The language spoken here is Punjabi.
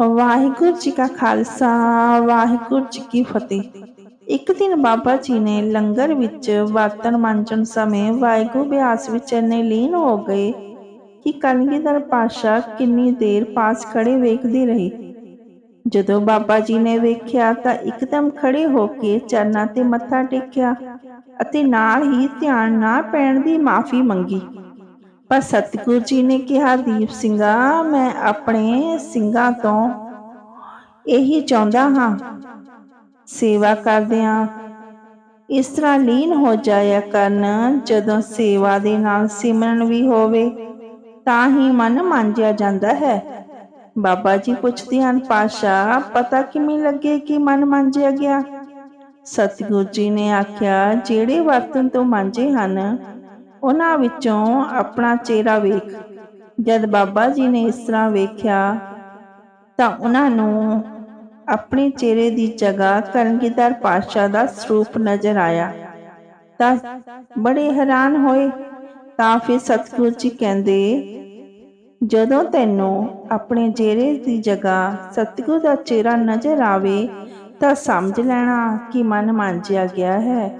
ਵਾਹਿਗੁਰੂ ਜੀ ਕਾ ਖਾਲਸਾ, ਵਾਹਿਗੁਰੂ ਜੀ ਕੀ ਫਤਿਹ। ਇੱਕ ਦਿਨ ਬਾਬਾ ਜੀ ਨੇ ਲੰਗਰ ਵਿੱਚ ਬਰਤਨ ਮਾਂਜਣ ਸਮੇਂ ਵਾਹਿਗੁਰੂ ਬਿਆਸ ਵਿੱਚ ਇੰਨੇ ਲੀਨ ਹੋ ਗਏ ਕਿ ਕਲਗੀਧਰ ਪਾਸ਼ਾ ਕਿੰਨੀ ਦੇਰ ਪਾਸ ਖੜੇ ਵੇਖਦੇ ਰਹੇ। ਜਦੋਂ ਬਾਬਾ ਜੀ ਨੇ ਵੇਖਿਆ ਤਾਂ ਇੱਕਦਮ ਖੜੇ ਹੋ ਕੇ ਚਰਨਾਂ ਤੇ ਮੱਥਾ ਟੇਕਿਆ ਅਤੇ ਨਾਲ ਹੀ ਧਿਆਨ ਨਾ ਪੈਣ ਦੀ ਮਾਫੀ ਮੰਗੀ। ਪਰ ਸਤਿਗੁਰੂ ਜੀ ਨੇ ਕਿਹਾ, ਦੀਪ ਸਿੰਘਾ ਮੈਂ ਆਪਣੇ ਸਿੰਘਾਂ ਤੋਂ ਇਹੀ ਚਾਹੁੰਦਾ ਹਾਂ, ਸੇਵਾ ਕਰਦਿਆਂ। ਇਸ ਤਰ੍ਹਾਂ ਲੀਨ ਹੋ ਜਾਇਆ ਕਰਨ, ਜਦੋਂ ਸੇਵਾ ਦੇ ਨਾਲ ਸਿਮਰਨ ਵੀ ਹੋਵੇ, ਤਾਂ ਹੀ ਮਨ ਮਾਂਜਿਆ ਜਾਂਦਾ ਹੈ। ਬਾਬਾ ਜੀ ਪੁੱਛਦੇ ਹਨ ਪਾਸ਼ਾ ਪਤਾ ਕਿਵੇਂ ਲੱਗੇ ਕਿ ਮਨ ਮੰਜਿਆ ਗਿਆ? ਸਤਿਗੁਰੂ ਜੀ ਨੇ ਆਖਿਆ, ਜਿਹੜੇ ਬਰਤਨ ਤੋਂ ਮਾਂਜੇ ਹਨ ਉਹਨਾਂ ਵਿੱਚੋਂ ਆਪਣਾ ਚਿਹਰਾ ਵੇਖ। ਜਦ ਬਾਬਾ ਜੀ ਨੇ ਇਸ ਤਰ੍ਹਾਂ ਵੇਖਿਆ, ਤਾਂ ਉਹਨਾਂ ਨੂੰ ਆਪਣੇ ਚਿਹਰੇ ਦੀ ਜਗ੍ਹਾ ਕਲਗੀਧਰ ਪਾਤਸ਼ਾਹ ਦਾ ਸਰੂਪ ਨਜ਼ਰ ਆਇਆ। ਤਾਂ ਬੜੇ ਹੈਰਾਨ ਹੋਏ। ਤਾਂ ਫਿਰ ਸਤਿਗੁਰੂ ਜੀ ਕਹਿੰਦੇ, ਜਦੋਂ ਤੈਨੂੰ ਆਪਣੇ ਚਿਹਰੇ ਦੀ ਜਗ੍ਹਾ ਸਤਿਗੁਰੂ ਦਾ ਚਿਹਰਾ ਨਜ਼ਰ ਆਵੇ, ਤਾਂ ਸਮਝ ਲੈਣਾ ਕਿ ਮਨ ਮਾਂਜਿਆ ਗਿਆ ਹੈ।